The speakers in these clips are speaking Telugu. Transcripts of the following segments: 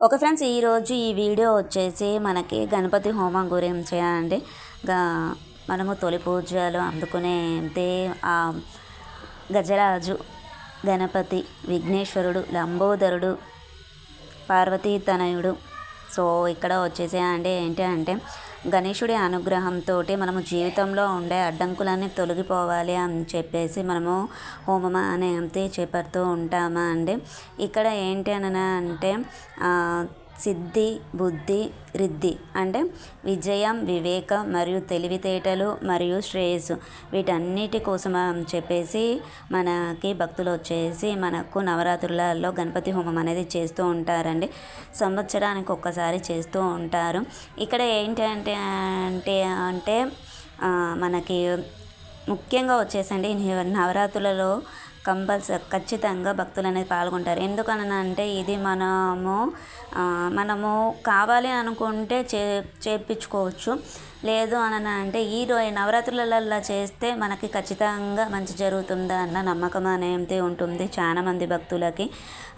ఒక ఫ్రెండ్స్ ఈరోజు ఈ వీడియో వచ్చేసి మనకి గణపతి హోమం గురించి అండి. గా మనము తొలి పూజలు అందుకునే దే గజరాజు గణపతి విఘ్నేశ్వరుడు లంబోదరుడు పార్వతీ తనయుడు. సో ఇక్కడ వచ్చేసి అంటే ఏంటి అంటే గణేశుడి అనుగ్రహంతో మనము జీవితంలో ఉండే అడ్డంకులన్నీ తొలగిపోవాలి అని చెప్పేసి మనము హోమమా అనే అంతే చేపడుతూ ఉంటామా అండి? ఇక్కడ ఏంటి అని అంటే సిద్ధి బుద్ధి రిద్ధి అంటే విజయం వివేకం మరియు తెలివితేటలు మరియు శ్రేయస్సు. వీటన్నిటి కోసం చెప్పేసి మనకి భక్తులు వచ్చేసి మనకు నవరాత్రులలో గణపతి హోమం అనేది చేస్తూ ఉంటారండి. సంవత్సరానికి ఒక్కసారి చేస్తూ ఉంటారు. ఇక్కడ ఏంటంటే అంటే అంటే మనకి ముఖ్యంగా వచ్చేసండి నవరాత్రులలో కంపల్సరీ ఖచ్చితంగా భక్తులు అనేది పాల్గొంటారు. ఎందుకనంటే ఇది మనము మనము కావాలి అనుకుంటే చే చేయించుకోవచ్చు లేదు అని అంటే ఈ రోజు నవరాత్రులలో చేస్తే మనకి ఖచ్చితంగా మంచి జరుగుతుందా అన్న నమ్మకం అనేది ఉంటుంది చాలా మంది భక్తులకి.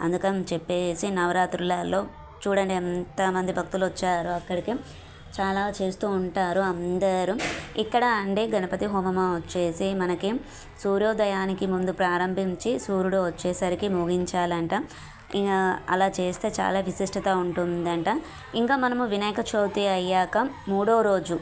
అందుకని చెప్పేసి నవరాత్రులలో చూడండి ఎంతమంది భక్తులు వచ్చారో అక్కడికి. చాలా చేస్తూ ఉంటారు అందరూ. ఇక్కడ అంటే గణపతి హోమం వచ్చేసి మనకి సూర్యోదయానికి ముందు ప్రారంభించి సూర్యుడు వచ్చేసరికి ముగించాలంట. అలా చేస్తే చాలా విశిష్టత ఉంటుందంట. ఇంకా మనము వినాయక చవితి అయ్యాక మూడో రోజు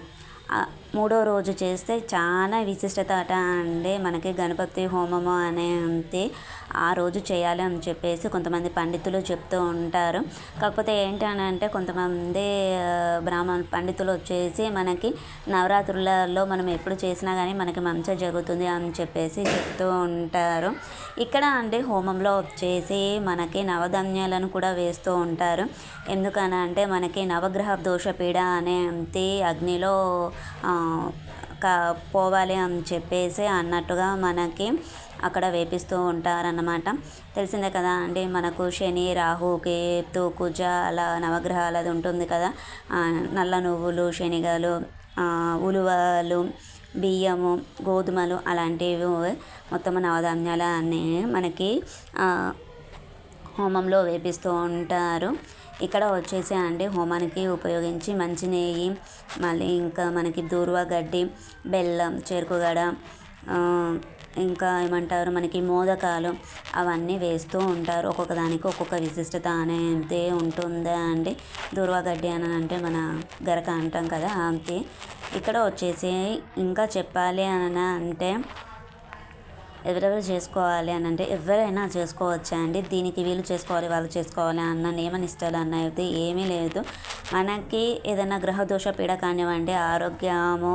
మూడో రోజు చేస్తే చాలా విశిష్టత అట అండి. మనకి గణపతి హోమము అనేది ఆ రోజు చేయాలి అని చెప్పేసి కొంతమంది పండితులు చెప్తూ ఉంటారు. కాకపోతే ఏంటంటే కొంతమంది బ్రాహ్మణ పండితులు వచ్చేసి మనకి నవరాత్రులలో మనం ఎప్పుడు చేసినా కానీ మనకి మంచి జరుగుతుంది అని చెప్పేసి చెప్తూ ఉంటారు. ఇక్కడ అంటే హోమంలో వచ్చేసి మనకి నవధాన్యాలను కూడా వేస్తూ ఉంటారు. ఎందుకని అంటే మనకి నవగ్రహ దోషపీడ అనే అగ్నిలో పోవాలి అని చెప్పేసి అన్నట్టుగా మనకి అక్కడ వేపిస్తూ ఉంటారన్నమాట. తెలిసిందే కదా అండి మనకు శని రాహు కేతు కుజ అలా నవగ్రహాలు అది ఉంటుంది కదా. నల్ల నువ్వులు శనిగలు ఉలువలు బియ్యము గోధుమలు అలాంటివి మొత్తం నవధాన్యాలు అన్నీ మనకి హోమంలో వేపిస్తూ ఉంటారు. ఇక్కడ వచ్చేసి అండి హోమానికి ఉపయోగించి మంచి నెయ్యి మళ్ళీ ఇంకా మనకి దూర్వ గడ్డి బెల్లం చెరుకుగడ ఇంకా ఏమంటారు మనకి మోదకాలు అవన్నీ వేస్తూ ఉంటారు. ఒక్కొక్క దానికి ఒక్కొక్క విశిష్టత అనేది ఉంటుందా అండి? దూర్వగడ్డి అని అంటే మన గరక అంటాం కదా అంతే. ఇక్కడ వచ్చేసి ఇంకా చెప్పాలి అని అంటే ఎవరెవరు చేసుకోవాలి అని అంటే ఎవరైనా చేసుకోవచ్చా అండి? దీనికి వీళ్ళు చేసుకోవాలి వాళ్ళు చేసుకోవాలి అన్న నియమ నిష్టలు అన్నది ఏమీ లేదు. మనకి ఏదైనా గ్రహదోష పీడ కానివ్వండి ఆరోగ్యము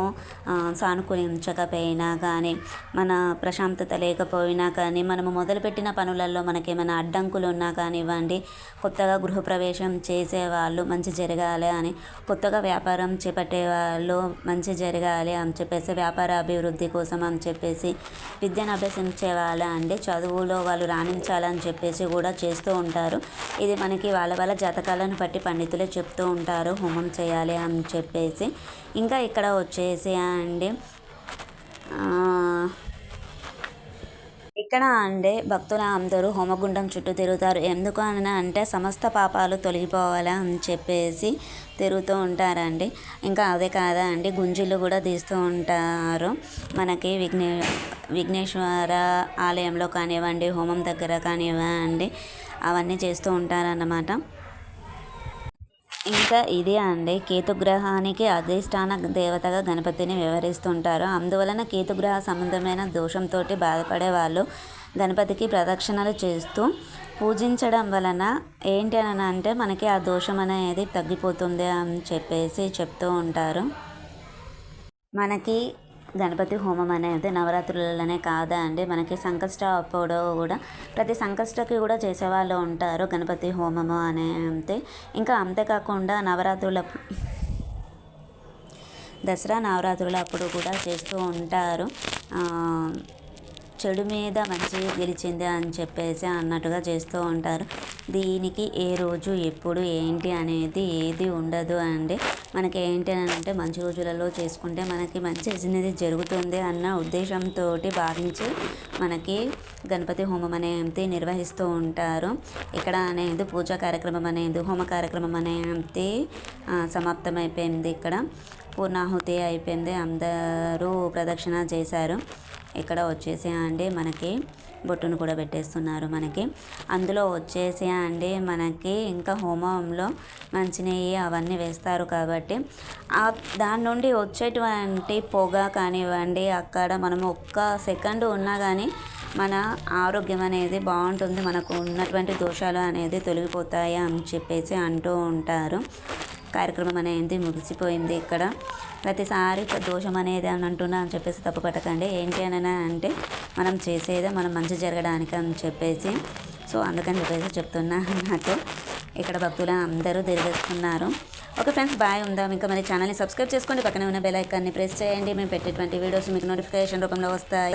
సానుకూలించకపోయినా కానీ మన ప్రశాంతత లేకపోయినా కానీ మనము మొదలుపెట్టిన పనులలో మనకి ఏమైనా అడ్డంకులు ఉన్నా కానివ్వండి కొత్తగా గృహప్రవేశం చేసే వాళ్ళు మంచి జరగాలి అని కొత్తగా వ్యాపారం చేపట్టే వాళ్ళు మంచి జరగాలి అని చెప్పేసి వ్యాపార అభివృద్ధి కోసం అని చెప్పేసి విద్యను అభ్యసి వాళ్ళ అంటే చదువులో వాళ్ళు రాణించాలని చెప్పేసి కూడా చేస్తూ ఉంటారు. ఇది మనకి వాళ్ళ వాళ్ళ జాతకాలను బట్టి పండితులే చెప్తూ ఉంటారు. హోమం చేయాలి అని చెప్పేసి. ఇంకా ఇక్కడ వచ్చేసి అండి ఇక్కడ అంటే భక్తుల అందరూ హోమగుండం చుట్టూ తిరుగుతారు. ఎందుకు అని అంటే సమస్త పాపాలు తొలగిపోవాలి అని చెప్పేసి తిరుగుతూ ఉంటారండి. ఇంకా అదే కాదా అండి గుంజీలు కూడా తీస్తూ ఉంటారు. మనకి విఘ్నే విఘ్నేశ్వర ఆలయంలో కానివ్వండి హోమం దగ్గర కానివ్వండి అవన్నీ చేస్తూ ఉంటారన్నమాట. ఇంకా ఇదే అండి. కేతుగ్రహానికి అధిష్టాన దేవతగా గణపతిని వివరిస్తుంటారు. అందువలన కేతుగ్రహ సంబంధమైన దోషంతో బాధపడే వాళ్ళు గణపతికి ప్రదక్షిణలు చేస్తూ పూజించడం వలన ఏంటి అని అంటే మనకి ఆ దోషం అనేది తగ్గిపోతుంది అని చెప్పేసి చెప్తూ ఉంటారు. మనకి గణపతి హోమం అనేది నవరాత్రులలోనే కాదా అండి? మనకి సంకష్ట అప్పుడు కూడా ప్రతి సంకష్టకి కూడా చేసేవాళ్ళు ఉంటారు గణపతి హోమము అనే అంతే. ఇంకా అంతేకాకుండా నవరాత్రుల దసరా నవరాత్రులు అప్పుడు కూడా చేస్తూ ఉంటారు. చెడు మీద మంచి గెలిచింది అని చెప్పేసి అన్నట్టుగా చేస్తూ ఉంటారు. దీనికి ఏ రోజు ఎప్పుడు ఏంటి అనేది ఏది ఉండదు అండి. మనకి ఏంటి అని అంటే మంచి రోజులలో చేసుకుంటే మనకి మంచి అనేది జరుగుతుంది అన్న ఉద్దేశంతో భావించి మనకి గణపతి హోమం అనేది నిర్వహిస్తూ ఉంటారు. ఇక్కడ అనేది పూజా కార్యక్రమం అనేది హోమ కార్యక్రమం అనేది సమాప్తమైపోయింది ఇక్కడ. పూర్ణాహుతి అయిపోయింది. అందరూ ప్రదక్షిణ చేశారు. ఇక్కడ వచ్చేసి అండి మనకి బొట్టును కూడా పెట్టేస్తున్నారు మనకి. అందులో వచ్చేసి అండి మనకి ఇంకా హోమంలో మంచినెయ్యి అవన్నీ వేస్తారు కాబట్టి ఆ దాని నుండి వచ్చేటువంటి పొగ కానివ్వండి అక్కడ మనం ఒక్క సెకండ్ ఉన్నా కానీ మన ఆరోగ్యం అనేది బాగుంటుంది. మనకు ఉన్నటువంటి దోషాలు అనేది తొలగిపోతాయి అని చెప్పేసి అంటూ ఉంటారు. కార్యక్రమం అనేది ముగిసిపోయింది ఇక్కడ. ప్రతిసారి దోషం అనేది అని అంటున్నా అని చెప్పేసి తప్పు పట్టకండి. ఏంటి అని అంటే మనం చేసేదే మనం మంచి జరగడానికి అని చెప్పేసి. సో అందుకని చెప్పేసి చెప్తున్నా అన్నట్టు. ఇక్కడ భక్తులు అందరూ తిరిగేస్తున్నారు. ఓకే ఫ్రెండ్స్ బాయ్ ఉందాం. ఇంకా మరి ఛానల్ని సబ్స్క్రైబ్ చేసుకోండి. పక్కనే ఉన్న బెల్ ఐకాన్ని ప్రెస్ చేయండి. మేము పెట్టేటువంటి వీడియోస్ మీకు నోటిఫికేషన్ రూపంలో వస్తాయి.